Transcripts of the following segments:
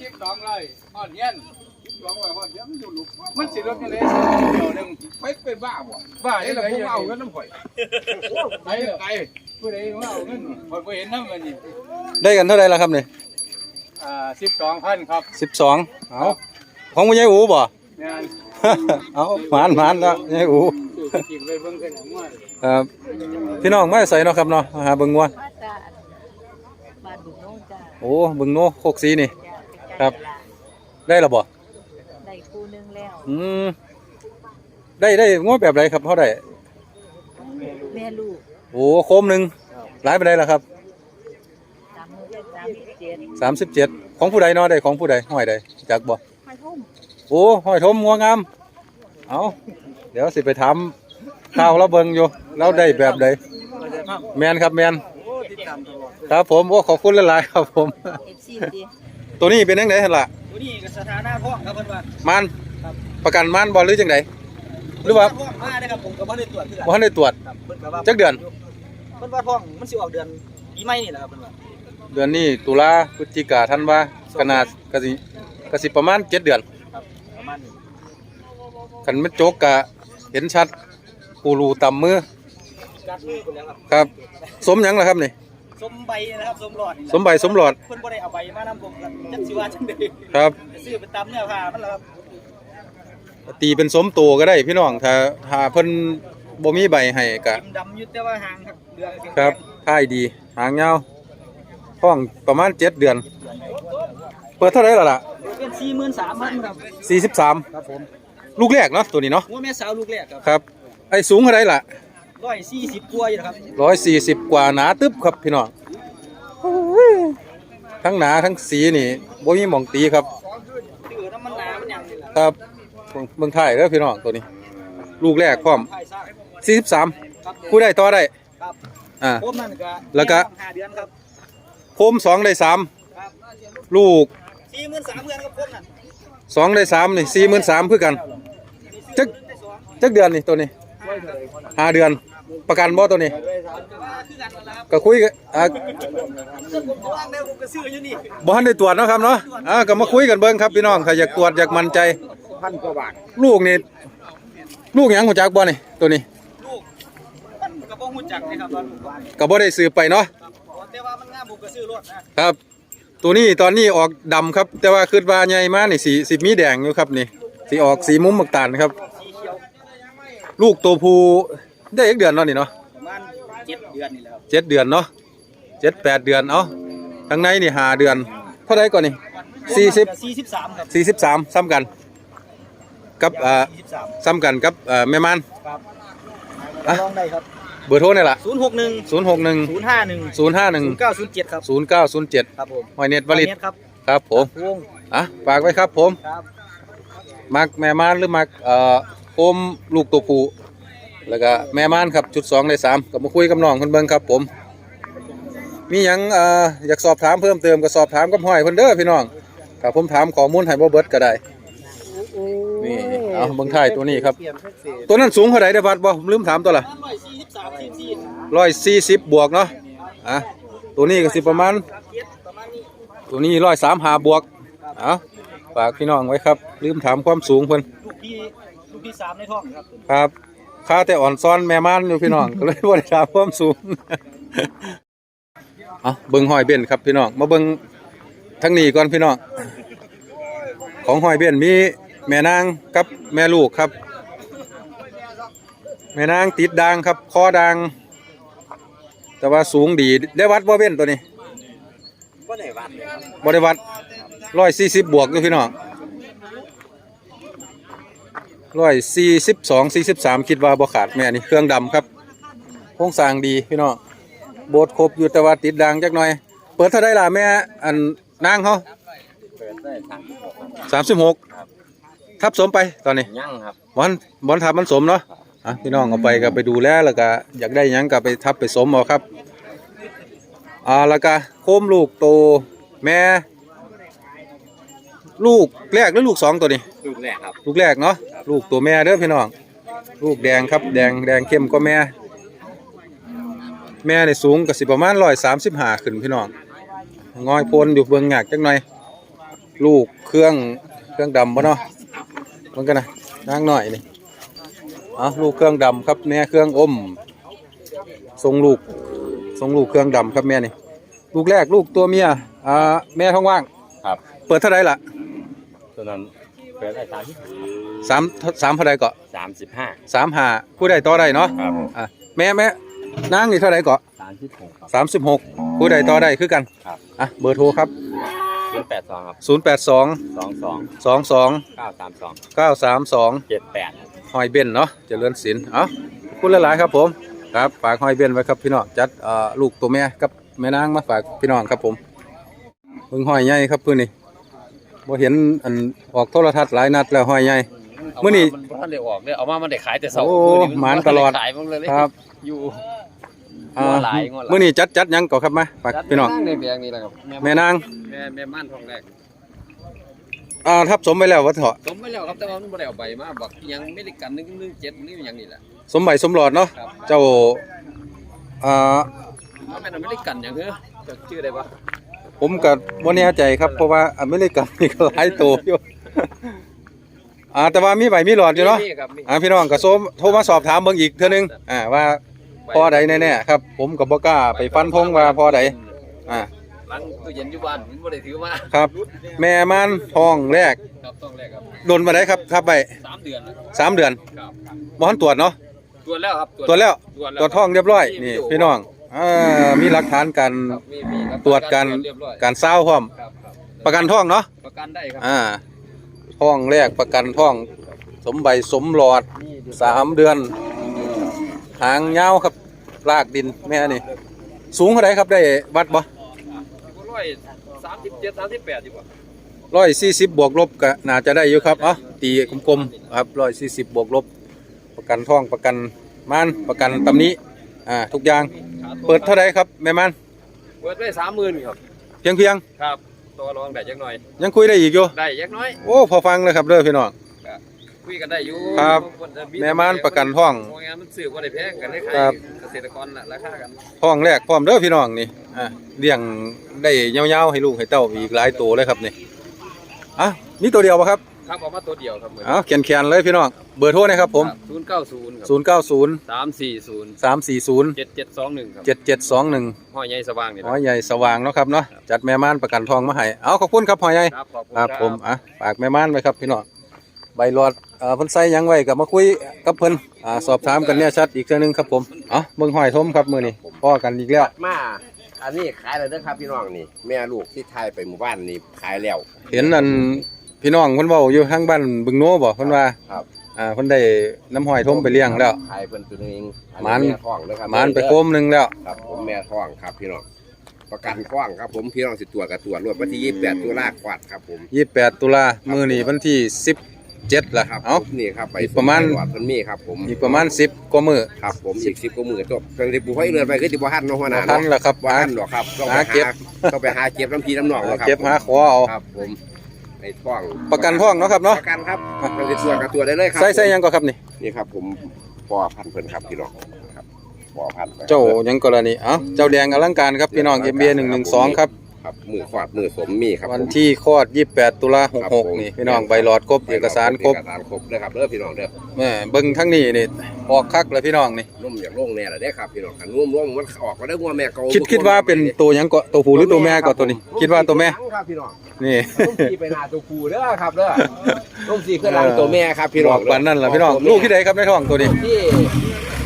ชิปสองเลยหอดเย็นชิปสองเลยหอดเย็นมันอยู่หลุมมันสิรถกันเลยเดียวหนึ่งไม่เป็นบ้าบ่บ้าไอ้ไอ้ละละพพววกกเอาเอาเงินน้ำข่อยไอ้ไก่ผู้ใดว่าเอาเงินคอยไปเห็นน้ำมันนี่ได้กันเท่าไหร่ละครับเนี่ยอ่าสิบสองพันครับสิบสองเอาของผู้ใหญ่อูบ่เนี่ยเอาหมานหมานแล้วใหญ่อูสู่กินไปเบิ่งกันอย่างว่าครับพี่น้องไม่ใส่เนาะครับเนาะหาเบิ่งงัวมาจากบ้านบุญโน่จ้าโอ้เบิ่งโนโคกสีนี่จ้าใกล้ๆ ครับ ได้และบ่ได้คู่หนึงแล้วอืมได้ได้งัวแบบไรครับเท่าไหร่แม่ลูกโอ้โคมหนึ่งหลายไปได้ละครับสามมือสามสิบเจ็ดสามสิบเจ็ดของผู้ใดเนาะได้ของผู้ใดห้อยใดจักบ่ไม่ทุ่มโอ้ห้อยทมงัวงามเอาเดี๋ยวสิไปถามข้าวเราเบิ่งอยู่เราได้แบบใดแมนครับแมนครับผมโอ้ขอบคุณหลายๆครับผมเอฟซีดี ตัวนี้เป็นยังไงหั่นล่ะตัวนี้ก็สถานะท้องครับเพิ่นว่า มันครับ ประกันมันบ่หรือจังได หรือว่า ท้องมาได้ครับผมก็บ่ได้ตรวจคือกันบ่ทันได้ตรวจ ครับเพิ่นก็ว่าจักเดือน เพิ่นว่าท้องมันสิออกเดือนปีใหม่นี่แหละครับเพิ่นว่าเดือนนี้ตุลาพฤศจิกาธันวาขนาดก็สิก็สิประมาณเจ็ดเดือนครับประมาณนี้คันมันโจกก็เห็นชัดปูรูต่ำมือ กัดมือพุ่นแล้วครับครับ สมหยังล่ะครับนี่ สมใบนะครับสมหลอดนี่แหละสมใบสมหลอดเพิ่นบ่ได้เอาใบมานำผมครับจักสิว่าจังได๋ครับซื้อไปตำเนื้อผ้ามันแล้วครับตีเป็นสมโตก็ได้พี่น้องถ้าถ้าเพิ่นบ่มีใบให้ก็กิมดำอยู่แต่ว่าหางครับเดือนแข็งๆครับท่ายดีหางยาวท้องประมาณเจ็ดเดือน เปิดเท่าไหร่ล่ะล่ะเป็น43,000ครับสี่สิบสามครับผมลูกแรกเนาะตัวนี้เนาะหัวแม่สาวลูกแรกครับครับไอ้สูงเท่าไหร่ล่ะ 140กว่าอยู่นะครับร้อยสี่สิบกว่าหนาตึ๊บครับพี่น้องทั้งหนาทั้งสีนี่บ่มีหมองตีครับถือน้ำมันหนามันหยังนี่แหละครับเมืองไทยเด้อพี่น้องตัวนี้ ลูกแรกพร้อมถ่ายซะสี่สิบสามครับผู้ได้ต่อได้ครับอ่า ผมนั่นก็แล้วก็ ห้าเดือนครับโคมสองได้สามครับลูกสี่หมื่นสามเดือนครับผมนั่นสองได้สามนี่สี่หมื่นสามคือกันจักจักเดือนนี่ตัวนี้ห้าเดือน ประกันบ่ตัวนี้คือกันนั่นแหละครับก็คุยกันอ่าผมจะว่างแล้วผมก็ซื้ออยู่นี่บ่ทันได้ตรวจเนาะครับเนาะอ่าก็มาคุยกันเบิ่งครับพี่น้องถ้าอยากตรวจอยากมั่นใจ พันกว่าบาทลูกนี่ลูกหยังหัวจักบ่นี่ตัวนี้ลูกมันก็บ่ฮู้จักนะครับว่าลูกว่าก็บ่ได้ซื้อไปเนาะครับแต่ว่ามันงามผมก็ซื้อรถนะครับ ตัวนี้ตอนนี้ออกดำครับ แต่ว่าคิดว่าใหญ่มานี่สีสิมีแดงอยู่ครับนี่สีออกสีมุมหมึกตาลครับสีเขียวลูกตัวผู้ ได้อีกเดือนเนาะนี่เนาะประมาณเจ็ดเดือนนี่แหละครับเจ็ดเดือนเนาะเจ็ดแปดเดือนเอ้าทางในนี่ห้าเดือน เท่าไรก่อนนี่ สี่สิบ สี่สิบสามครับสี่สิบสามซ้ำกัน กับอ่าสี่สิบสามซ้ำกันกับเอ่อแม่มัน ครับอะ ลองได้ครับเบอร์โทรนี่ล่ะศูนย์หกหนึ่งศูนย์หกหนึ่งศูนย์ห้าหนึ่งศูนย์ห้าหนึ่งศูนย์เก้าศูนย์เจ็ดครับศูนย์เก้าศูนย์เจ็ดครับผมหอยเน็ตวลิตเน็ตครับครับผมวงอะฝากไว้ครับผม ครับมักแม่ม่านหรือมักเอ่อโคมลูกตัวผู้ แล้วก็แม่ม่านครับจุดสองในสามก็มาคุยกับน้องคนเบิ่งครับผม มีหยังเอ่ออยากสอบถามเพิ่มเติมก็สอบถามกับห้อยเพิ่นเด้อพี่น้องถ้าผมถามข้อมูลให้บ่เบิดก็ได้ นี่เอาเบิ่งท้ายตัวนี้ครับ ตัวนั้นสูงเท่าไหร่ได้อบัดบ่ผมลืมถามตัวละร้อยสี่สิบสามสี่สี่ร้อยสี่สิบบวกเนาะอะตัวนี้ก็สิประมาณเจ็ดประมาณนี้ตัวนี้ร้อยสามหาบวกเอาฝากพี่น้องไว้ครับ ลืมถามความสูงเพิ่นลูกพี่ลูกพี่สามในท้องครับ ครับ ข้าแต่อ่อนซ้อนแม่ม่านอยู่พี่น้อง ก็เลยบ่ได้ถามความสูงเอาเบิ่งหอยเบนครับพี่น้อง มาเบิ่งทั้งนี้ก่อนพี่น้อง ของหอยเบนมีแม่นางกับแม่ลูกครับ แม่นางติดดังครับคอดัง แต่ว่าสูงดีได้วัดบ่เว้นตัวนี้ก็ได้วัดเลยครับบริวัตร้อยสี่สิบบวกอยู่พี่น้อง ร้อยสี่สิบสองสี่สิบสามคิดว่าบ่ขาดแม่นี่เครื่องดำครับโครงสร้างดีพี่น้องโบสถ์ครบอยู่แต่ว่าติดดังจักหน่อย เปิดเท่าไดล่ะแม่อันนางเขาเปิดได้สามสิบหกสามสิบหกทับสมไปตอนนี้ยั่งครับบอลบอลทับมันสมเนาะอะพี่น้องเอาไปก็ไปดูแลแล้วก็อยากได้หยังก็ไปทับไปสมเอาครับอ่าแล้วก็โคมลูกโตแม่ ลูกแรกหรือลูกสองตัวนี้ลูกแรกครับ ลูกแรกเนาะลูกตัวแม่เด้อพี่น้อง ลูกแดงครับแดงแดงเข้มก็แม่ แม่ในสูงก็สิประมาณร้อยสามสิบห้าขึ้นพี่น้องงอยโพนอยู่เบื้องหยากจังหน่อย ลูกเครื่องเครื่องดำบ่เนาะมันกันนะนางหน่อยนี่เอาลูกเครื่องดำครับแม่เครื่องอมทรงลูกทรงลูกเครื่องดำครับแม่นี่ลูกแรกลูกตัวเมียอ่าแม่ท้องว่างครับ เปิดเท่าไหรล่ะ ตัวนั้นเปิดได้สามสิบสามสามเท่าไหรเกาะสามสิบห้าสามหาผู้ใดต่อได้เนาะครับอะแม่แม่นางนี่เท่าไหรเกาะสามสิบหกครับสามสิบหกผู้ใดต่อได้คือกันครับอะเบอร์โทรครับศูนย์แปดสองครับศูนย์แปดสองสองสองสองสองเก้าสามสองเก้าสามสองเจ็ดแปดหอยเบนเนาะเจริญศิลป์เอ้าขอบคุณหลายๆครับผมครับฝากหอยเบนไว้ครับพี่น้องจัดเอ่อลูกตัวแม่กับแม่นางมาฝากพี่น้องครับผมเพิ่งหอยใหญ่ครับเพื่อนนี่ บ่เห็นอันออกโทรทัศน์หลายนัดแล้วหอยใหญ่ มื้อนี้มันบ่ทันได้ออกเลยเอามามันได้ขายแต่เสาร์โอ้มื้นี้หมานตลอดขายมันเลยครับอยู่ อ่างัวหลายงัวหลาย มื้อนี้จัดจัดหยังก่อครับมาฝากพี่น้องแดงๆนี่แหละครับแม่นางแม่แม่ม่านทองแรกอ่าทับสมไปแล้ววะเถาะสมไปแล้วครับแต่ว่ามันบ่ได้เอาใบมาบอกอิหยังไม่ได้กันนึงนึงเจ็ดนี่อย่างนี้แหละสมใบสมหลอดเนาะครับเจ้าอ่ามันเป็นอเมริกันอย่างเฮ้อจะชื่ออะไรวะ ผมก็บ่แน่ใจครับเพราะว่าอเมริกันนี่ก็หลายตัวอยู่อ่าแต่ว่ามีใบมีหลอดอยู่เนาะครับมีอ่าพี่น้องก็โซมโทรมาสอบถามเบิ่งอีกเทื่อนึงอ่าว่าพอใดแน่ๆครับ ผมก็บ่กล้าไปฟันธงว่าพอใดอ่าหลังตู้เย็นอยู่บ้านผมบ่ได้ถือมาครับ แม่มันทองแรกครับต้องแรกครับโดนมาได้ครับครับไปสามเดือนแล้วสามเดือนครับบ่ทันตรวจเนาะตรวจแล้วครับตรวจแล้วตรวจตรวจท้องเรียบร้อยนี่พี่น้อง อ่ามีหลักฐานการครับมีมีคบตรวจการเรียบร้อยการเศร้าพร้อม ครับครับประกันท้องเนาะประกันได้ครับอ่าท้องแรกประกันท้อง สมใบสมหลอดสามเดือน หางยาวครับลากดินแม่นี่ สูงเท่าไหรครับได้วัดบ่ร้อยสามสิบเจ็ดสามสิบแปดดีกว่าร้อยสี่สิบบวกลบก็น่าจะได้อยู่ครับเอ๋อตีกลมๆครับร้อยสี่สิบบวกลบ ประกันท้องประกันม่านประกันตำหนี้ อ่าทุกอย่างเปิดเท่าไหรครับแม่ม่านเปิดได้สามหมื่นครับเพียงเพียงครับตัวรองได้ยักหน่อยๆยังคุยได้อีกอยู่ได้ยักน้อยโอ้พอฟังเลยครับเด้อพี่น้องคุยกันได้อยู่ครับนจะแม่ม่านประกันท้องโรงงานมันซื้อว่าได้แพงกันได้ขายครับเกษตรกรน่ะราคากันท้องแรกพร้อมเด้อพี่น้องนี่อ่าเลี้ยงได้ยาวๆให้ลูกให้เต้าอีกหลายตัวเลยครับนี่อะมีตัวเดียวป่ะครับ ครับเอามาตัวเดียวครับเหมือนเอาแขนๆเลยพี่น้อง เบอร์โทรนะครับผม ศูนย์เก้าศูนย์090 สามสี่ศูนย์340 เจ็ดเจ็ดสองหนึ่งครับ7721ห้อยใหญ่สว่างนี่หอยใหญ่สว่างเนาะครับเนาะ จัดแม่ม่านประกันทองมาให้ เอาขอบคุณครับหอยใหญ่ ครับขอบคุณครับผมอะฝากแม่ม่านไว้ครับพี่น้องใบหลอดเอ่อเพิ่นใส่หยังไว้ก็มาคุยกับเพิ่นอ่าสอบถามกันเนี่ยชัดอีกเทื่อนึงครับผมเอ้าเบิ่งหอยทมครับมื้อนี้พอกันอีกแล้วมา อันนี้ขายแล้วเด้อครับพี่น้องนี่ แม่ลูกที่ไทยไปหมู่บ้านนี่ขายแล้ว เห็นอัน พี่น้องเพิ่นเว้าอยู่ทางบ้านบึงโนบ่เพิ่นว่าครับอ่าเพิ่นได้น้ำหอยทมไปเลี้ยงแล้ว ขายเพิ่นตัวเองอัมัน แม่ท้องเด้อครับมานไปโคมหนึงแล้ว ครับ ผมแม่ท้องครับพี่น้องประกันท้องครับผมพี่น้องสิตรวจกับตรวจรวดวันที่28ตุลาคมครับผม 28 ตุลามื้อนี้วันที่ 17ล่ะครับเอ้า ผมนี่ครับไปอีกประมาณตรวจเพิ่นมีครับผมอีกประมาณ 10กว่ามื้อ ครับผมอีก10กว่ามื้อจบกันสิปูไฟเรือนไปคือสิบ่ทันเนาะหัวหน้าทันเนาะแล้วครับบ่ทันหรอกครับต้องไปหาเก็บ ต้องไปหาเก็บน้ำพีน้ำหนองหาเนาะครับเก็บหาขอเอา ครับผม ในท้องประกันท้องเนาะครับเนาะประกันครับมันสิตรวจกับตรวจได้เลยครัใส่ใส่หยังก็ครับนี่ นี่ครับผมปอพันธุ์เพิ่นครับพี่น้องครับปอพันธุ์เจ้าหยังกรณีเอ้าเจ้าแดงอลังการครับพี่น้อง MBA 112ครับ ครับมือขวาดมือสมมีครับวันผมที่คลอด 28 ตุลาครับผม66 นี่พี่น้องใบหลอดครบเอกสารครบเอกสารครบเด้อครับเด้อพี่น้องเด้อแม่เบิ่งทั้งนี้นี่ออกคักเลยพี่น้องนี่ นุ่มอย่างโล่งแน่ละเด้อครับพี่น้องคันนุ่มร่วมมันออกมาได้งัวแม่เก่าคิดคิดว่าเป็นตัวหยังก็ตัวผู้หรือตัวแม่ก็ตัวนี้ คิดว่าตัวแม่ครับพี่น้องนี่นุ่มสีไปหน้าตัวผู้เด้อครับเด้อนุ่มสีขึ้นหลังตัวแม่ครับพี่น้บอองกปานนั้นล่ะพี่น้องลูกที่ใดครับในท้องตัวนี้ ที่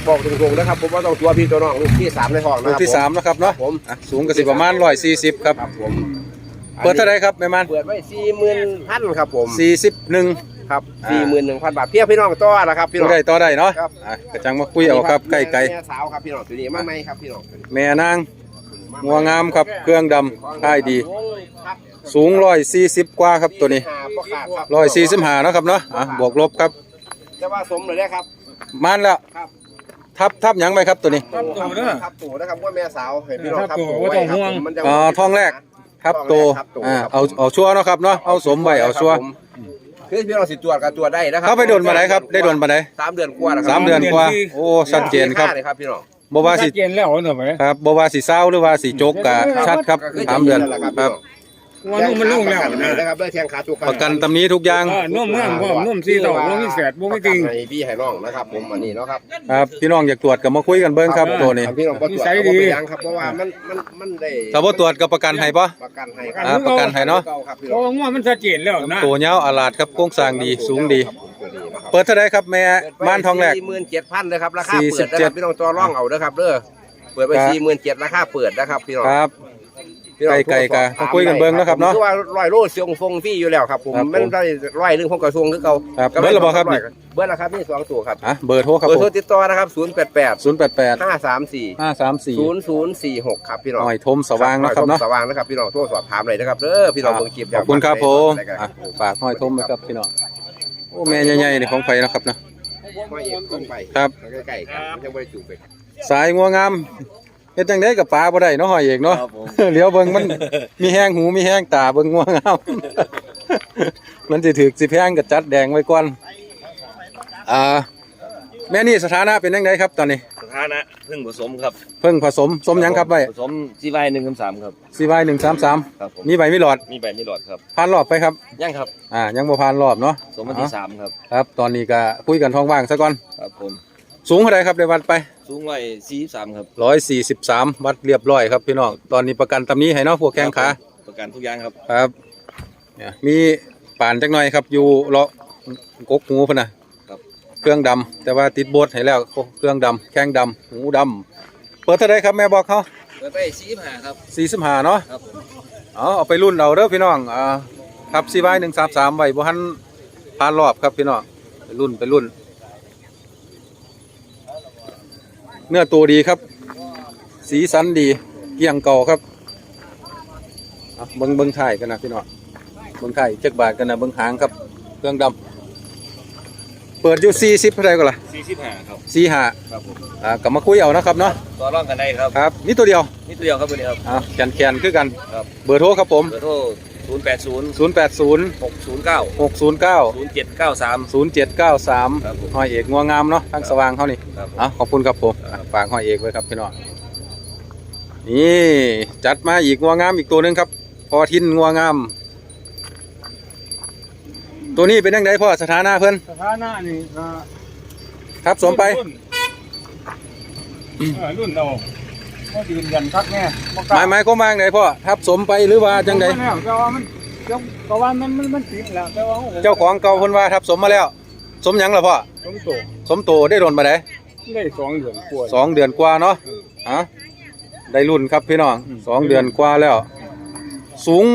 บอกตรงๆนะครับ ผมว่าต้องตัวพี่ตัวน้องลูกที่สามในท้องนะลูคกรับที่สามนะครับเนาะผมอะสูงก็สิประมาณ140ครับ ครับผมเปิดเท่าไหร่ครับแม่มันเปิดไว้สี่หมื่นพันครับผม41ครับอ่า สี่หมื่นหนึ่งพันบาทเพียพี่น้องต่อนะครับพี่น้ผู้องใดต่อได้เนาะครับ อะกระจังมาคุยเอาครับใกล้แม่สาวครับพี่น้องตัวนี้มาไหมครับพี่น้องๆแม่นางงัวงามครับเครื่องดำค่ายดี ครับสูง140กว่าครับตัวนี้หาบ่ขาดครับ145เนาะครับเนาะอะบวกลบครับจะว่าสมเลยนะครับมานแล้วครับ ทับทับหยังไปครับตัวนี้ ครับตู่นะครับตู่นะครับว่าแม่สาวให้พี่น้องครับตู่ว่าต้องห่วงมันจะอ่าท้องแรกทับโตวครับตู่อ่าครับเอาเอาชัวร์เนาะครับเนาะเอาสมไว้เอาชัวร์ครับผมคือพี่น้องสิตรวจกับตรวจได้นะครับเขาไปโดนมาไหนครับได้โดนมาไหนสามเดือนกว่าแล้วครัสามเดือนกว่าโอ้ชัดเจนครับเลยครับพี่น้องบ่ว่าสิชัดเจนแล้วเหรอไหมครับบ่ว่าสิเศร้าหรือว่าสิโจกกะชัดครับก็คือสามเดือนจะมีแล้วล่ะครับพี่น้อง ว่านุ่มมันลงแล้วประกันให้นะนะครับด้วยแทงขาทุกประกันตำนี้ทุกอย่าง เออนุ่มงามพร้อมนุ่มสีเต่าบ่มีแฝดบ่มีติงให้พี่ให้น้องนะครับผมอันนี้เนาะครับ ครับ พี่น้องอยากตรวจก็มาคุยกันเบิ่งครับตัวนี้ พี่น้องบ่ตรวจนิสัยก็ดีบ่เป็นหยังครับเพราะว่ามันมันมันได้ถ้าบ่ตรวจก็ประกันให้ปะ ประกันให้คอ่ารับประกันให้เนาะ ก่ครับพี่เพน้ราะองว่ามันชัดเจนแล้วนะตัวยาวอาลาดครับโครงสร้างดีสูงดีครับผมตัวนี้นะครับเปิดเท่าไดครับแม่ม่านทองแหลก สี่หมื่นเจ็ดพันเลยครับราคาสี่เปิสิดบนะเจ็คดรับพี่น้องตัวร่องเอาเด้อครับเด้อเปิดไปครับ สี่หมื่นเจ็ดราคาเปิดนะครับพี่น้องครับ พี่น้องไก่ๆกะโทรสอบถามคุยกันเบิ่งเนาะครับเนาะผมคือว่าร้อยโลเสียงฟงพี่อยู่แล้วครับผมครับผมมันได้ร้อยหนึงผมกระทรวงคือเก่าครับก็เบิดแล้วบ่ครับนี่ เบิร์ดแล้วครับนี่สองตัวครับอะเบอร์โทรครับเบอร์ผโทรมติดต่อนะครับศูนย์แปดแปด088ห้าสามสี่534ศูนย์ศูนย์สี่หกครับพี่น้องหอยทมสว่างเนาะครับเนาะ สว่างนะครับพี่น้องโทรสอบถามเลยนะครับเด้อพี่น้องเบิ่งคลิปขอบคุณครับผมได้กันอะฝากหอยทมไว้ครับพี่น้องโอ้แม่ใหญ่ๆนี่ของไผเนาะครับเนาะมาเอกตรงไปครับ ใกล้ๆกันยังไม่ได้จูบไปสายงัวงาม เฮ็ดจังได๋กับปลาบ่ได้เนาะหอยเอกเนาะเหลียวเบิ่งมันมีแห้งหูมีแห้งตาเบิ่งงัวงามมันสิถึกสิแพงก็จัดแดงไว้ก่อนอ่าแม่นี่สถานะเป็นจังไดครับตอนนี้ สถานะเพึ่งผสมครับเพิ่งผสมสมหยังครับไว้ผสมซีไวหนึ่งคำสามครับ CY 133 ครับผมมีใบมีหลอดมีใบมีหลอดครับผ่านรอบไปครับย่างครับอ่า ยังบ่ผ่านรอบเนาะสมวันที่สามครับ ครับ ตอนนี้ก็คุยกันท้องว่างซะก่อน ครับผม สูงเท่าไหร่ครับได้วัดไปสูงร้อยสี่สามครับ143วัดเรียบร้อยครับพี่น้องตอนนี้ประกันตำนี้ให้เนาะพวกแข้งขาประกันทุกอย่างครับครับเนี่ยมีป่านจักหน่อยครับอยู่เลาะกกหูพุ่นน่ะครับเครื่องดำแต่ว่าติดโบสให้แล้วเครื่องดำแข้งดำหูดำเปิดเท่าไหร่ครับแม่บอกเขาเปิดไปสี่ห้าครับ45เนาะครับผมเอาเอาไปรุ่นเอาเด้อพี่น้องอ่าครับซีไว้หนึ่งสามสามใบบ่ทันผ่านรอบครับพี่น้องไปรุ่นไปรุ่น เนื้อตัวดีครับ สีสันดีเกลี่ยงเก่าครับเอาเบิ้งเบิ้งถ่ายกันนะพี่น้องเบิ้งถ่ายเจ็กบาทกันนะเบิ้งหางครับ เครื่องดำเปิดอยู่สี่สิบเท่าไหร่ก็ล่ะสี่สิบห้าครับสี่ห้าครับผมอ่ากลับมาคุยเอานะครับเนาะต่อรองกันได้ครับครับนี่ตัวเดียวนี่ตัวเดียวครับตัวนี้ครับอ่าแขนแขนคือกันครับเบอร์โทรครับผมเบอร์โทร ศูนย์แปดศูนย์ศูนย์แปดศูนย์หกศูนย์เก้าหกศูนย์เก้าศูนย์เจ็ดเก้าสามศูนย์เจ็ดเก้าสามครับผมหอยเอกงัวงามเนาะทั้งสว่างเขานี่ครับผมอะขอบคุณครับผมอะฝากหอยเอกไว้ครับพี่น้องนี่จัดมาอีกงัวงามอีกตัวหนึ่งครับ พอทินงัวงาม ตัวนี้เป็นยังไงพ่อสถานะเพิ่นสถานะนี่ก็ทับสมไป รุ่นเออรุ่นเรา ก็ยืนยันคักแน่บ่กหล้มายหมายก็มางไหนพ่อทับสมไปหรือว่าจังใดแต่ว่ามันเจ้าก็ว่ามันมันมันติดแล้วแต่ว่าผมเจ้าของเก่าเพิ่นว่าทับสมมาแล้ว สมหยังล่ะพ่อผมโตสมโตได้โดนมาได้ได้สองเดือนกว่าสองเดือนกว่าเนาะอะได้รุ่นครับพี่น้องสองเดือนกว่าแล้ว สูง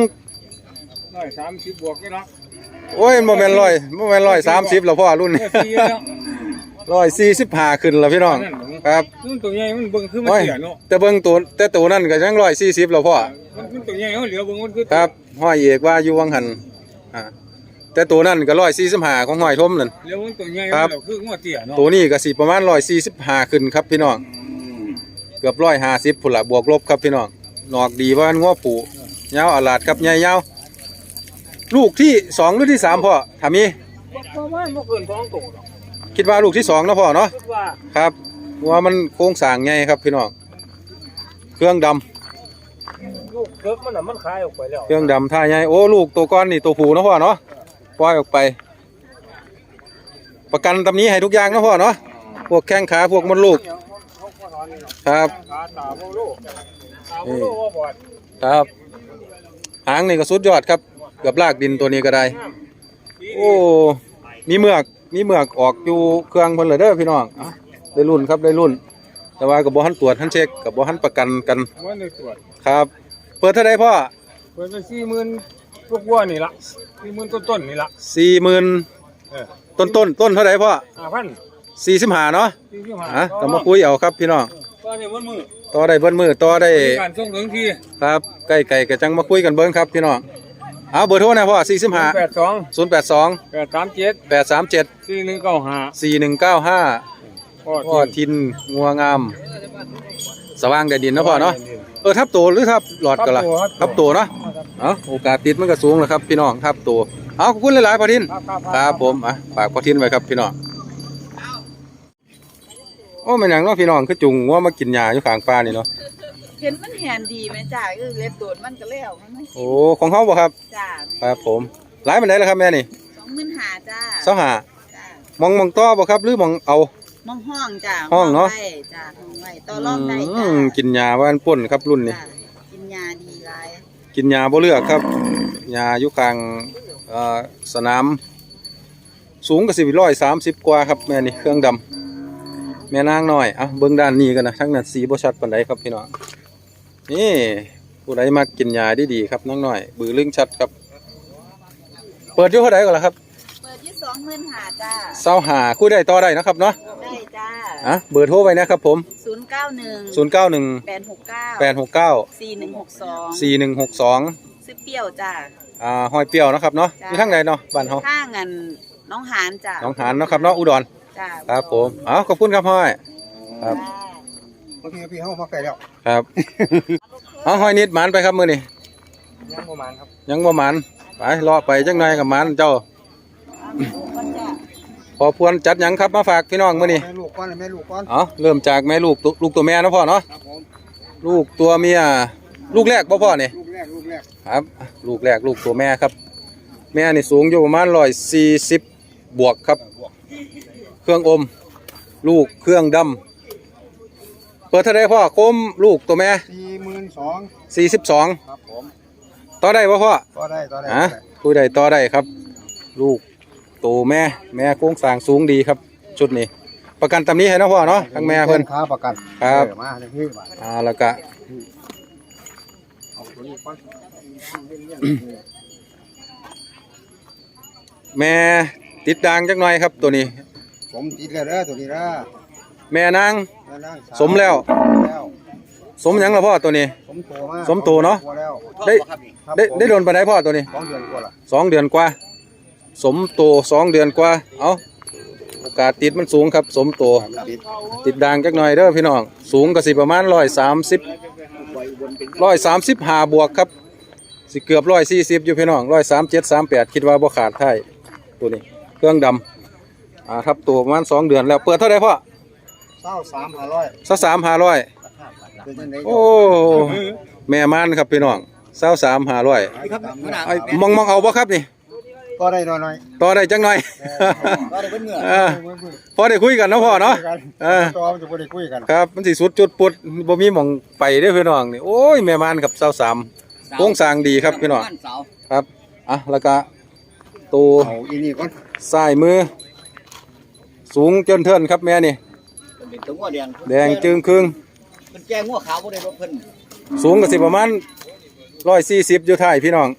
ร้อยสามสิบบวกนี่เนาะโอ้ยโมเมนร้อยโมเมนร้อยสามสิบแล้วพ่อรุ่นนี้เออปีแล้วร้อยสี่สิบห้าขึ้นแล้วพี่น้อง ครับมันตัวใหญ่มันเบิ่งคือมันโอ้ยเสียเนาะแต่เบิ่งตัวแต่ตัวนั่นก็ยังร้อยสี่สิบแล้วพ่อ มันมันตัวใหญ่เขาเหลือเบิ่งมันคือครับห้อยเอกว่าอยู่วังหันอ่าแต่ตัวนั่นก็ร้อยสี่สิบห้าของห้อยทมนั่น เหลือมันตัวใหญ่ครับ มันคือหัวเตี้ยเนาะตัวนี้ก็สิประมาณร้อยสี่สิบห้าขึ้นครับพี่น้อง เกือบร้อยห้าสิบพุ่นละบวกลบครับพี่น้องนอกดีว่างัวปูยาวอาลาดครับใหญ่ยาวลูกที่สองหรือที่สามพ่อถ้ามีประมาณบ่เกินสองตัวหรอกคิดว่าลูกที่สองเนาะพ่อเนาะคิดว่าครับ ว่ามันโครงสร้างไงครับพี่น้องเครื่องดำลูกเกิกมันน่ะมันคายออกไปแล้วเครื่องดำท่าไงโอ้ลูกตัวก้อนนี่ตัวผู้เนาะพ่อเนาะปล่อยออกไป ประกันตำนี้ให้ทุกอย่างเนาะพ่อเนาะพวกแข้งขาพวกมดลูกเขาก็นอนนี่เนาะครับขาตาบ่รู้ตาบ่รู้ว่าบอดครับ หางนี่ก็สุดยอดครับเกือบลากดินตัวนี้ก็ได้ โอ้ มีเมือก มีเมือกออกอยู่เครื่องเพิ่นเลยเด้อพี่น้องอะ ได้รุ่นครับได้รุ่น แต่ว่ากับบ่ทันตรวจทันเช็คกับบ่ทันประกันกันมันได้ตรวจครับ เปิดเท่าไดพ่อเปิดไป40,000พวกวัวนี่ล่ะ40,000ต้นๆนี่ล่ะสี่หมื่นเออต้นต้นต้นเท่าไดพ่อ5,000สี่สิบห้าเนาะ45อะก็มาคุยเอาครับพี่น้องตอนนี้มันมือต่อได้เบิ้มือต่อได้มีการส่งถึงที่ครับใกล้ไก่กะจังมาคุยกันเบิ้งครับพี่น้องเอาเบอร์โทรนะพ่อสี่สิบห้า82ศูนย์แปดสอง837แปดสามเจ็ด4195สี่หนึ่งเก้าห้าพ่อ พ่อทินงัวงาม สว่างแดดดินเนาะพ่อเนาะเออทับตัวหรือทับหลอดก็ล่ะทับตัวเนาะเอาโอกาสติดมันก็สูงแล้วครับพี่น้องทับตัวเอาขอบคุณหลายๆพ่อทินครับครับครับผมอะฝากพ่อทินไว้ครับพี่น้องโอ้แม่นหยังเนาะพี่น้องคือจุงว่ามากินหญ้าอยู่ข้างป่านี่เนาะเห็นมันแหนดีไหมจ้าคือเล็บโดดมันก็แล้วมันไม่โอ้ของเฮาบ่ครับจ้าครับผมหลายปานใดล่ะครับแม่นี่สองหมื่นหาจ้าเสาหาจ้ามองมองต่อบ่ครับหรือมองเอา มองห้องจ้าห้องเนอะ ไว้จ้าห้องไว้ต่อรองได้อืจ้ามกินยาว่านป่นครับรุ่นนี้ จ้ากินยาดีหลายกินยาบ่เลือกครับยาอยู่กลางเอ่อสนาม สูงก็สิร้อยสามสิบกว่าครับแม่นี่เครื่องดำแม่นางน้อยอะเบิ่งด้านนี้กันนะทั้งนั้นสีบ่ชัดปานใดครับพี่น้องนี่ผู้ใดมากินยาดีๆครับน้องน้อย บือลึงชัดครับ เปิดอยู่เท่าใดก่อนล่ะครับเปิดที่สองหมื่นหาจ้าเศร้าหาคุยได้ต่อได้นะครับเนาะได้ จ้าอะเบอร์โทรไว้นะครับผม ศูนย์เก้าหนึ่ง091 แปดหกเก้า869 สี่หนึ่งหกสอง4162ซื้อเปรี้ยวจ้า อ่าหอยเปรี้ยวเนาะครับเนาะจ้ะ อยู่ทางใดเนาะบ้านเฮาข้างกันน้องหานจ้าหนองหานเนาะครับเนาะอุดรจ้าครับผมเอาขอบคุณครับห้อย ครับจ้าบางทีพี่เขามาไกลแล้วครับเอาห้อยนิดหมันไปครับมื้อนี้ยังประมาณครับยังบ่หมันไปรอไปจังหน่อยกับหมันเจ้า พอพวนจัดหยังครับมาฝากพี่น้องมื้อนี้แม่ลูกก้อนแม่ลูกก้อนเอาเริ่มจากแม่ลูกตัวลูกตัวแม่เนาะพ่อเนาะครับผมลูกตัวเมียลูกแรกบ่พ่อนี่ลูกแรกลูกแรกครับ ลูกแรกลูกตัวแม่ครับ แม่นี่สูงอยู่ประมาณ140บวกครับ เครื่องอม ลูกเครื่องดำเปิดเท่าไรพ่อโคมลูกตัวแม่สี่หมื่นสอง42ครับผมต่อได้บ่พ่อก็ได้ก็ได้ฮะคุยได้ต่อได้ครับ ลูก โตแม่แม่โค้งสร้างสูงดีครับ ชุดนี้ ประกันตำนี้ให้เนาะพ่อเนาะทั้งแม่เพิ่น ค้าประกันครับ เออมาเลยพี่มาอ่าแล้วก็เอาตัวนี้ก้อนแม่ติดด่างจักหน่อยครับตัวนี้ ผมติดแล้วเด้อตัวนี้เด้อแม่นางแม่นั่งาสมแล้ว แล้วสมหยังละพ่อตัวนี้ สมโตมากสมโตเนอะพอแล้วได้ครับได้ผมได้โดนไปได้พ่อตัวนี้ สองเดือนกว่าละสองเดือนกว่า สมโตสองเดือนกว่า เอาโอกาสติดมันสูงครับ สมโตติดติดด่างจักหน่อยเด้อพี่น้อง สูงก็สิประมาณร้อยสามสิบร้อยสามสิบห้าบวกครับ สิเกือบร้อยสี่สิบอยู่พี่น้องร้อยสามเจ็ดสามแปดคิดว่าบ่ขาดไทยตัวนี้ เครื่องดำอ่าครับตัวประมาณสองเดือนแล้วเปิดเท่าไหร่พ่อเศร้าสามห้าร้อยสักสามห้าร้อยเป็นยังไงโอ้ แม่มันครับพี่น้องเศร้าสามห้าร้อยครับไอ้มองมองเอาบ่ครับนี่ ก็ได้น้อยต่อได้จังหน่อย ๆก็ได้เป็นเมื่ออ่าพอได้คุยกันเนาะพ่อเนาะเออตัวมันจะบ่ได้คุยกันครับมันสิสุดจุดปุดบ่มีหมองไปเด้อพี่น้องนี่โอ้ยแม่มันกับเศร้าสามโครงสร้างดีครับพี่น้องครับอะแล้วก็ตัวเอาอีนี่ก่อนซ้ายมือ สูงจนเทินครับแม่นี่เป็นตัวงัวแดงแดงจึงครึ่งเป็นแจ้งงัวขาวบ่ได้รถเพิ่นสูงก็สิประมาณร้อยสี่สิบอยู่ท้ายพี่น้อง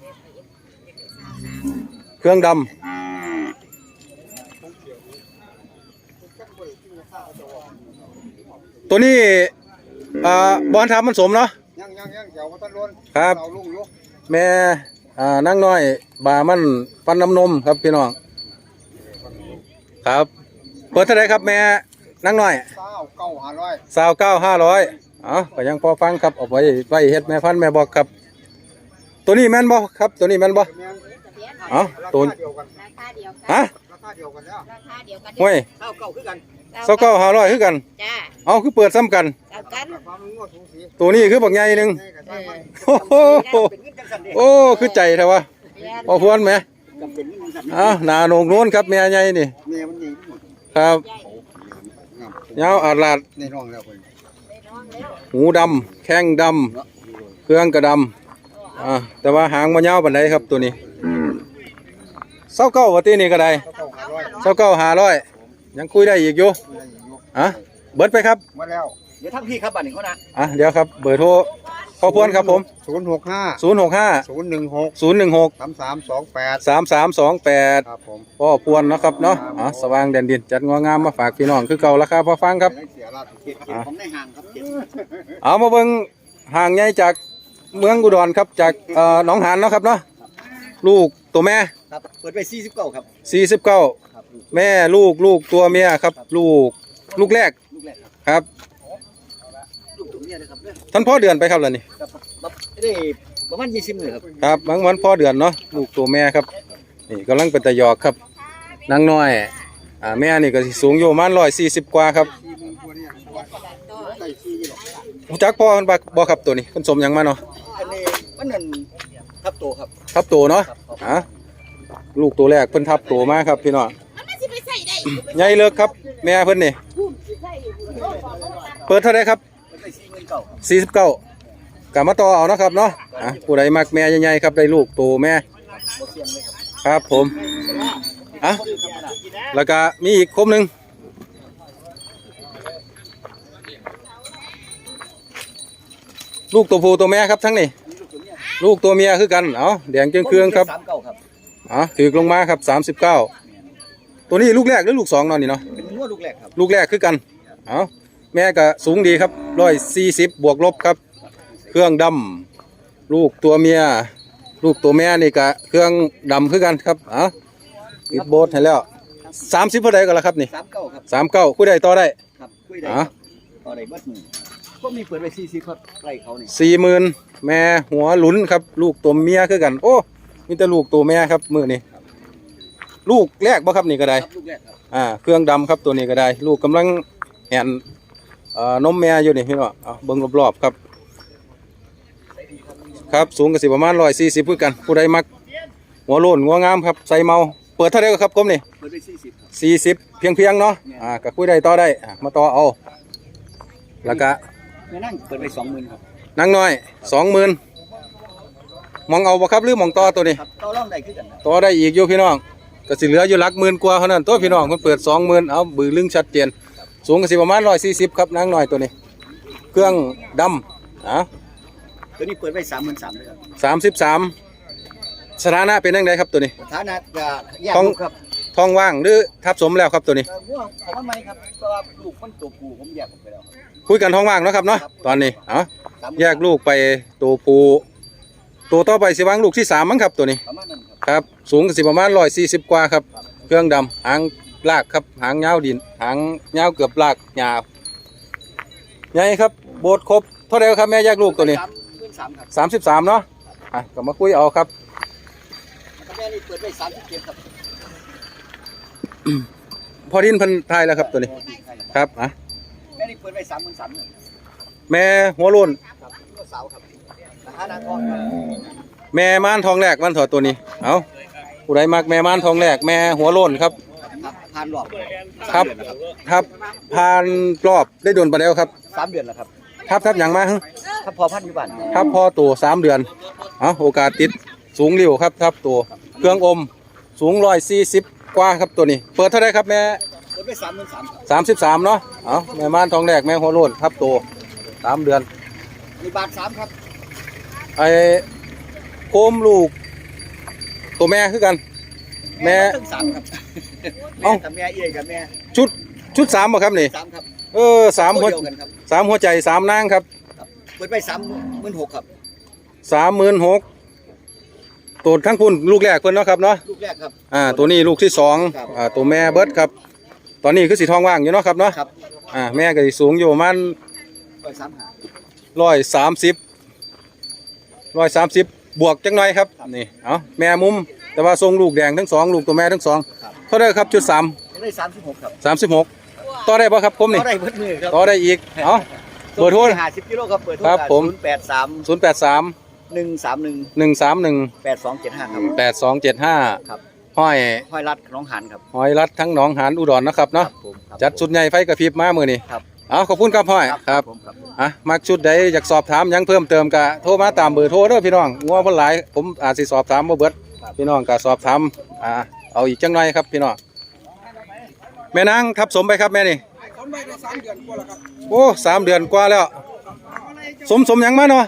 เครื่องดำตัวนี้อ่าบอลทำมันสมเนาะยังยังยังเดี๋ยวมาต้นล้นครับเอาลุงอยู่แม่อ่านั่งน้อย บามันฟันน้ำนมครับพี่น้องครับเปิดเท่าไหรครับแม่นั่งน้อยเศร้าเก้าห้าร้อยสาวเก้าห้าร้อยอ๋อก็ยังพอฟังครับเอาไว้ไว้เฮ็ดแม่พันธุ์แม่บอกครับ ตัวนี้แม่นบ่ครับ ตัวนี้แม่นบ่แม่น เอ๋อราตัวคาเดียวกันราคาเดียวกันฮะราคาเดียวกันแล้วราคาเดียวกันห่วยข้าวเก่าคือกันสาวเก้าห้าร้อยคือกัน จ้าเอาคือเปิดซ้ำกัน เท่ากัน ความงวดสูงสีตัวนี้คือบักใหญ่หนึงนี่ก็ใช่มันโอ้โหเป็นเงินจังซั่นเด้โอ้คือใจแท้วะพอพวนไหมจำเป็นเงินจังซั่นเอ้าหน้าโหนกโน้นครับแม่ใหญ่นี่แม่มันใหญ่ที่สุดครับงามยาวอาดลาดในน้องแล้วคนหูดำแข้งดำเครื่องกระดำอ่าแต่ว่าหางมันยาวปานใดครับตัวนี้เศร้าเก้าว่าตีนี่ก็ได้เก้าห้าร้อยเศร้าเก้าหาร้อยยังคุยได้อีกอยู่มีอะไรอยู่อะเบิดไปครับมาแล้ว เดี๋ยวทั้งพี่ครับบัดนี้เขานะอะเดี๋ยวครับเบอร์โทรพอพวนครับผมศูนย์หกห้า0 6 5ศูนย์หนึ่งหก0 1 6สามสามสองแปด3 3 2 8ครับผมพ่อพวนเนาะครับเนาะอะสว่างแดนดินจัดงองามมาฝากพี่น้องคือเก่าราคาพอฟังครับเสียราชเก็บเก็บของในห้างครับเก็บเอามาเบิ่งห่างใหญ่จากเมืองอุดรครับจากเอ่อหนองหานเนาะครับเนาะลูกตัวแม่ ครับเปิดไป49ครับ49ครับลูก แม่ลูกลูกตัวเมียครับ ลูกลูกแรกลูกแรกครับครับลูกตัวเมียนะครับเด้อท่านพ่อเดือนไปครับล่ะนี่ครับบับได้ประมาณ20มื้อครับครับบางวันพ่อเดือนเนาะลูกตัวแม่ครับนี่กำลังเป็นตะยอกครับนางน้อยอ่าแม่นี่ก็สิสูงอยู่ประมาณ140กว่าครับสี่หมื่นกว่าเนี่ยได้สี่หรอกครู้จักพ่อมันบ่บ่ครับตัวนี้เพิ่นสมหยังมาเนาะอันนี้มันนั่นทับโตครับทับตัวเนาะอะ ลูกตัวแรกเพิ่นทับตัวมาครับพี่น้องใหญ่เลิกครับ แม่เพิ่นนี่เปิดเท่าไหร่ครับมันได้สี่หมื่นเก้าครับสี่สิบเก้ากลับมาต่อเอานะครับเนาะอะผู้ใดมักแม่ใหญ่ๆครับได้ลูกตัวแม่บ่เสี่ยงเลยครับครับผมอะแล้วก็มีอีกคมหนึ่งลูกตัวผู้ตัวแม่ครับทั้งนี้ ลูกตัวเมียคือกัน เอาแดงเจียงเครื่องครับ สามเก้าครับอะถือลงมาครับสามสิบเก้าตัวนี้ลูกแรกหรือลูกสองเนอนนี่เนาะเป็นงัวลูกแรกครับลูกแรกคือกันเอาแม่ก็สูงดีครับร้อยสี่สิบบวกลบครับ เครื่องดำลูกตัวเมีย ลูกตัวแม่นี่ก็เครื่องดำคือกันครับเอาปิดโบสให้แล้วสามสิบเท่าไรก็แล้วครับนี่สามเก้าครับสามเก้าคุยได้ต่อได้ครับคุยได้อะครับต่อได้เบิดมือพวกนี้เปิดไว้สี่สิบครับไร่เขานี่สี่หมื่นแม่หัวหลุนครับ ลูกตัวเมียคือกัน โอ้ มีแต่ลูกตัวแม่ครับมือนี่ลูกแรกบ่ครับนี่ก็ได้ครับลูกแรกครับอ่าเครื่องดำครับตัวนี้ก็ได้ ลูกกำลังแอนเอ่อนมแม่อยู่นี่พี่น้องเอาเบิ่งรอบๆครับ ครับสูงกันสิประมาณร้อยสี่สิบคือกันผู้ใดมักหัวโล้นหัวงามครับใส่เมาเปิดเท่าไหร่ครับผมนี่เปิดไว้สี่สิบครับสี่สิบเพียงเพียงๆเนาะอ่าก็คุยได้ต่อได้อะมาต่อเอาแล้วก็แม่นั่งเปิดไว้สองหมื่นครับ นางน้อยสองหมื่น มองเอาบ่ครับหรือมองต่อตัวนี้ครับต่อรองได้คือกันนะต่อได้อีกอยู่พี่น้องก็สิเหลืออยู่หลักหมื่นกว่าเท่านั้นตัวพี่น้องมันเปิดสองหมื่นเอาบือลึงชัดเจนสูงก็สิประมาณร้อยสี่สิบครับนางน้อยตัวนี้ เครื่องดำอะตัวนี้เปิดไว้สามหมื่นสามเลยครับสามสิบสามสถานะเป็นยังไงครับตัวนี้สถานะจะแยกต้องลูกครับทองว่างหรือทับสมแล้วครับตัวนี้แต่งัวของมันไหมครับเพราะว่าลูกมันตัวผู้ผมแยกออกไปแล้วครับคุยกันทองว่างเนาะครับเนาะตอนนี้เอาสามหมื่นแยกลูกไปตัวผู้ ตัวต่อไปสิวางลูกที่สามมั้งครับตัวนี้ประมาณนั้นครับครับ สูงก็สิประมาณร้อยสี่สิบกว่าครับ เครื่องดำหางลากครับ หางยาวดิน หางยาวเกือบลากหยาบใหญ่ครับ โบดครบเท่าไหรครับแม่แยกลูกตัวนี้สามหมื่นสามครับสามสิบสามเนาะอะก็มาคุยเอาครับ แล้วก็แม่นี่เปิดไว้สามสิบเจ็ดครับพอดินเพันทายแล้วครับตัวนี้ครับอะแม่นี่เปิดไว้สามหมื่นสามเลยแม่หัวโล้นครับตัวสาวครับ ราคาหน้าทองครับแม่ม่านทองแรกวันถอดตัวนี้ เอาผู้ใดมักแม่ม่านทองแรกแม่หัวโล้นครับครับผ่านรอบครับสามเดือนแล้วครับ ครับผ่านรอบได้โดนไปแล้วครับ สามเดือนแล้วครับทับทับอย่างมาฮึถ้าพอพันอยู่บ้านทับพอตัวสามเดือน เอาโอกาสติดสูงเร็วครับทับตัว เครื่องอมสูงร้อยสี่สิบกว่าครับตัวนี้ เปิดเท่าไรครับแม่เปิดไว้สามหมื่นสามครับสามสิบสามเนาะ เอาแม่ม่านทองแรกแม่หัวโล้นทับตัวสามเดือนมีบาทสามครับ ไอ้โคมลูก ตัวแม่คือกัน แม่ตั้งสามครับเอ้าแม่กับแม่เอี้ยกับแม่ชุดชุดสามบ่ครับนี่สามครับเออสามหัวตัวเดียวกันครับสามหัวใจสามนางครับเปิดไปสามหมื่นหกครับ สามหมื่นหกตัวทั้งคุณลูกแรกเพิ่นเนาะครับเนาะลูกแรกครับ อ่าตัวนี้ลูกที่สองครับ อ่าตัวแม่เบิร์ดครับ ตอนนี้คือสีทองว่างอยู่เนาะครับเนาะครับอ่าแม่ก็สิสูงอยู่ประมาณร้อยสามหาร้อยสามสิบ ร้อยสามสิบบวกจังหน่อยครับนี่เอาแม่มุมแต่ว่าทรงลูกแดงทั้งสองลูกตัวแม่ทั้งสองเท่าได้ครับจุดสามได้สามสิบหกครับสามสิบหกต่อได้ป่ะครับผมนี่ก็ได้เบิดมือครับต่อได้อีกเอาเบอร์โทรห้าสิบกิโลครับเปิดโทรครับผมศูนย์แปดสามศูนย์แปดสามหนึ่งสามหนึ่งหนึ่งสามหนึ่งแปดสองเจ็ดห้าครับแปดสองเจ็ดห้าครับห้อยห้อยรัดน้องหานครับหอยรัดทั้งหนองหานอุดรนะครับเนาะผมครับจัดชุดใหญ่ไฟกระพริบมามือนี่ครับ เอาขอบคุณครับห้อยครับผมครับ อะมักชุดใดอยากสอบถามหยังเพิ่มเติมก็โทรมาตามเบอร์โทรเด้อพี่น้องงัวเพิ่นหลายผมอาจสิสอบถามบ่เบิดพี่น้องก็สอบถามอ่าเอาอีกจังหน่อยครับพี่น้องแม่นางทับสมไปครับแม่นี่โอ้สามเดือนกว่าแล้ว สมสมหยังมาเนาะ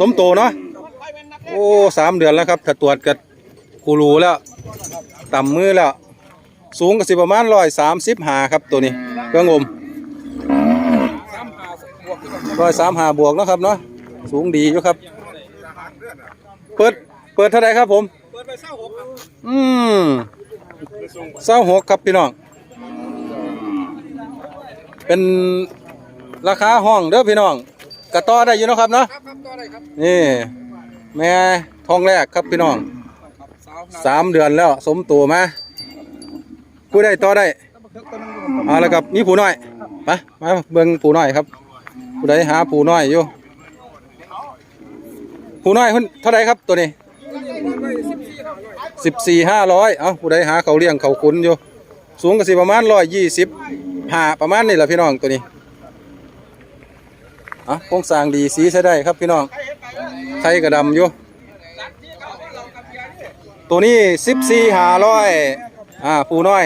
สมโตเนาะโอ้สามเดือนแล้วครับถ้าตรวจกับกูรูแล้วต่ำมือแล้ว สูงก็สิประมาณร้อยสามสิบหาครับตัวนี้เครื่องอม ร้อยสามหาบวกเนาะครับเนาะสูงดีอยู่ครับ เปิดเปิดเท่าไรครับผม เปิดไปเศร้าหกครับอืมเศร้าหกครับพี่น้อง เป็นราคาห้องเด้อพี่น้องกระต่อได้อยู่เนาะครับเนาะครับครับต่อได้ครับนี่แม่ทองแรกครับพี่น้องครับสาวนาสามเดือนแล้ว สมตัวมาผู้ได้ต่อได้ตะบักเทิกตัวนึงอยู่เอาแล้วกับนี่ผู้น้อยมามาเบิ่งผู้น้อยครับ ผผู้ใดหาผู้น้อยอยู่ผู้น้อยเพิ่นเท่าไรครับตัวนี้สิบสี่ห้าร้อยเอ้าผู้ใดหาเขาเลี้ยงเขาขุนอยู่ สูงก็สิประมาณร้อยยี่สิบห้าประมาณนี่แหละพี่น้องตัวนี้อะโครงสร้างดีสีใช้ได้ครับพี่น้องไข่กระดำอยู่ ตัวนี้สิบสี่ห้าร้อยอ่าผู้น้อย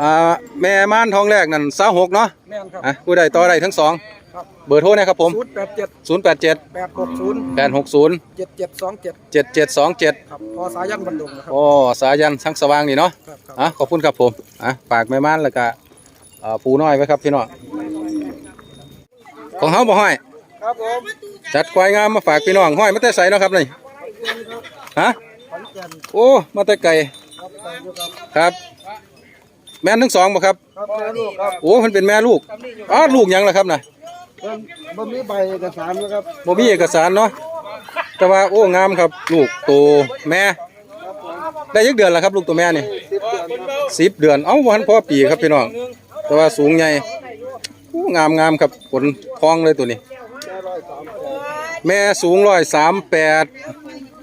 อ่าแม่ม่านทองแรกนั่นสาวหกเนาะแม่นครับอะผู้ใดต่อได้ทั้งสอง ครับเบอร์โทรนะครับผม ศูนย์แปดเจ็ด0 8 7 แปดหกศูนย์8 6 0 เจ็ดเจ็ดสองเจ็ด7 7 2 7ครับพอสายันบันดุงนะครับ โอ้สายันช่างสว่างนี่เนาะครับครับ อะขอบคุณครับผมอะฝากแม่ม่านแล้วก็เอ่อปูน้อยไว้ครับพี่น้องของเฮาบ่ห้อย ครับผมจัดควายงามมาฝากพี่น้องห้อยมาแต่ใสเนาะครับนี่ฮะขอนแก่นโอ้มาแต่ไกลครับไปอยู่ครับครับ แม่นทั้งสองบ่ครับ ครับแม่ลูกครับโอ้มันเป็นแม่ลูกอ้าลูกหยังล่ะครับน่ะ เพิ่นบ่มีใบเอกสารนะครับบ่มีเอกสารเนาะแต่ว่าโอ้งามครับ ลูกโตแม่ ได้ยักเดือนแล้วครับ ลูกตัวแม่นี่สิบเดือนครับสิบเดือนเอ้าวันพอปีครับพี่น้องแต่ว่าสูงใหญ่โอ้งามงามครับขนทองเลยตัวนี้ แค่ร้อยสามแปดแม่สูงร้อยสามแปด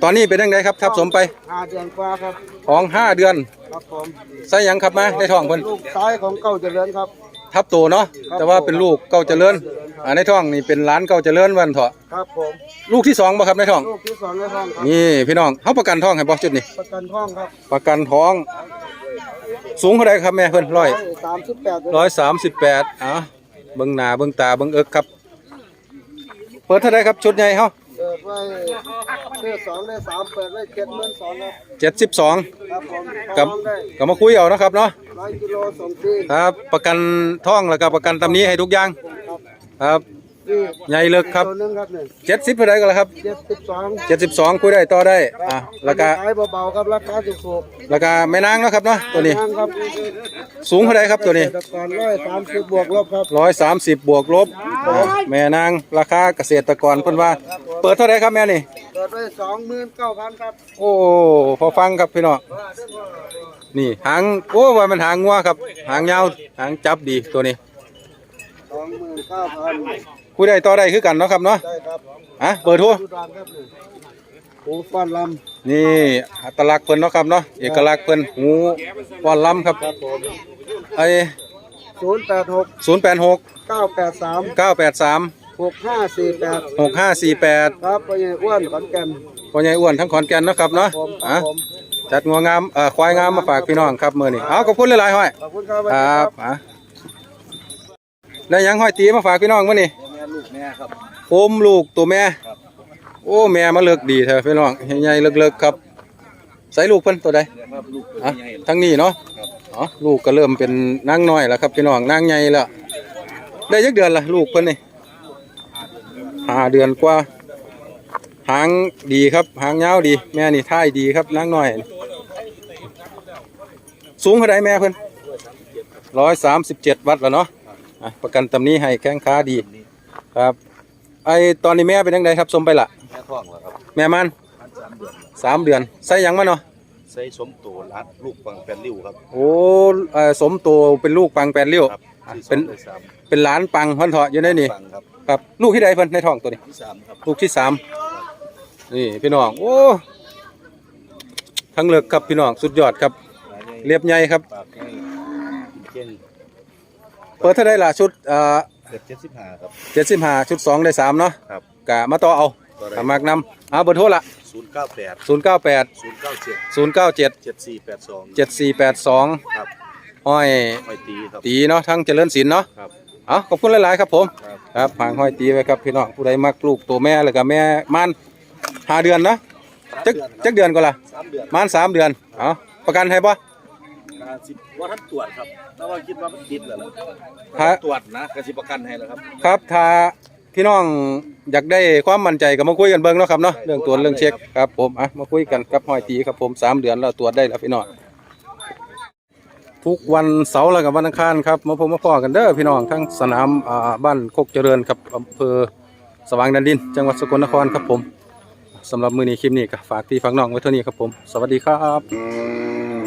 ตอนนี้เป็นยังไงครับทับสมไปห้าเดือนกว่าครับท้องห้าเดือนครับผมใส่หยังครับมาในท้องเพิ่นลูกซ้ายของเก้าเจริญครับ ทับโตเนาะแต่ว่าเป็นลูกเก้าเจริญอ่าในท้องนี่เป็นหล้านเก้าเจริญวันเถาะครับผมลูกที่สองบ่ครับในท้องลูกที่สองในท้องครับนี่พี่น้องเฮาประกันท้องให้บ่จุดนี้ประกันท้องครับประกันท้อง สูงเท่าไรครับแม่เพิ่นร้อย สามสิบแปดร้อยสามสิบแปดอะเบิ่งหน้าเบิ่งตาเบิ่งเอิกครับ เปิดเท่าไรครับชุดใหญ่เฮา เปิดไว้เลขสองเลขสามเปิดไว้เจ็ดหมื่นสองครับเจ็ดสิบสองครับผมกับท้องได้ก็มาคุยเอานะครับเนาะร้อยกิโลส่งฟรีครับ ประกันท้องแล้วก็ประกันตำหนี้ให้ทุกอย่างครับ นี่ใหญ่เลิกครับตัวหนึงครับเนี่ยเจ็ดสิบเท่าไรก็แล้วครับเจ็ดสิบสองเจ็ดสิบสองคุยได้ต่อได้อะแล้วก็ขายเบาๆครับราคาถูกแล้วก็แม่นางเนาะครับเนาะๆตัวนี้ทางครับสูงเท่าไรครับตัวนี้ เกษตรกรร้อยสามสิบบวกลบครับร้อยสามสิบบวกลบ แม่นางราคาเกษตรกรเพิ่นว่า เปิดเท่าไรครับแม่นี่ เปิดไว้สองหมื่นเก้าพันครับโอ้พอฟังครับพี่น้องนี่หางโอ้ว่ามันหางงัวครับ หางยาวหางจับดีตัวนี้สองหมื่นเก้าพันคุยได้ต่อได้คือกันเนาะครับเนาะได้ครับอะเบอร์โทรดูดานครับนี่หูฟันลนี่อัตลักษณ์เพิ่นเนาะครับเนาะเอกลักษณ์เพิ่นหูป้อนลำครับำครับผมไอ้ศูนย์แปดหกศูนย์แปดหกเก้าแปดสามเก้าแปดสาม หกห้าสี่แปดหกห้าสี่แปดครับพ่อใหญ่อ้วนขอนแก่นพ่อใหญ่อ้วนทั้งขอนแก่นเนาะครับเนาะผมครัอะบผมจัดงัวงามเอ่อควายงามมาฝากพี่น้องครับมื้อนี้เอาขอบคุณหลายๆห้อย ขอบคุณครับครับอะได้หยังห้อยตีมาฝากพี่น้องมื้อนี้แม่ลูกแม่ครับโคมลูกตัวแม่โอ้แม่มาเลิกดีแท้พี่น้องใหญ่ๆเลิกๆครับ ใส่ลูกเพิ่นตัวใดครับลูกอะทั้งนี้เนาะอ๋อลูกก็เริ่มเป็นนางน้อยแล้วครับพี่น้องนางใหญ่แล้วได้ยักเดือนละลูกเพิ่นนี่ ห้าเดือนกว่า หางดีครับ หางยาวดี แม่นี่ท่ายดีครับนางน้อย สูงเท่าไรแม่เพิ่นร้อยสามสิบเจ็ดวัดแล้วเนาะอะประกันตำหนี้ให้แข้งขาดีครับ ไอตอนนี้แม่เป็นยังไงครับสมไปละแม่ท้องเหรอครับ แม่มันสามเดือนสามเดือนใส่หยังมาเนาะใส่สมโตรัดลูกฟังแปดริ้วครับ โอ้เอ่อสมโตเป็นลูกปังแปดเลี้ยวครับอะที่สเป็อนงเลยสามเป็นหลานปังพันเถาะอยู่ในนี่ฟัง ครับครับลูกที่ใดเพิ่นในท้องตัวนี้ ที่สามครับลูกที่สามนี่พี่น้องโอ้ทั้งเลิกครับพี่น้องสุดยอดครับเรียบใหญ่ครับ ปากให้เก่งเปิดเท่าไดล่ะชุดเอ่อเจ็ดเจ็ดสิบห้าครับ เจ็ดสิบห้าชุดสองได้สามเนาะครับกะมาต่อเอาตัวใดสามารถนำเอาเบอร์โทรละศูนย์เก้าแปดศูนย์เก้าแปดศูนย์เก้าเจ็ดศูนย์เก้าเจ็ดเจ็ดสี่แปดสองเจ็ดสี่แปดสองครับห้อยไม่ตีครับ ตีเนาะทั้งเจริญศิลป์เนาะครับ เอาขอบคุณหลาย ๆ ครับผมครับครับหางห้อยตีไว้ครับพี่น้องผู้ใดมักลูกตัวแม่แล้วก็แม่มันห้าเดือนเนาะจักจักเดือนก็ล่ะสามเดือนมันสามเดือนเอาประกันให้ปะอ่าสิบว่าท่านตรวจครับถ้าว่าคิดว่ามันติดแล้วล่ะถ้าตรวจนะกสิประกันให้แล้วครับ ครับถ้าพี่น้องอยากได้ความมั่นใจก็มาคุยกันเบิ่งเนาะครับเนาะเรื่องตรวจเรื่องเช็คครับผมอะมาคุยกันกับห้อยตีครับผมสามเดือนแล้วตรวจได้แล้วพี่น้อง ทุกวันเสาร์และกับวันอังคารครับมาพบมาพ่อกันเด้อพี่น้องทั้งสนามบ้านโคกเจริญครับอำเภอสว่างแดนดิน จังหวัดสกลนครครับผมสำหรับมือนี้คลิปนี้ก็ฝากพี่ฝากน้องไว้เท่านี้ครับผม สวัสดีครับ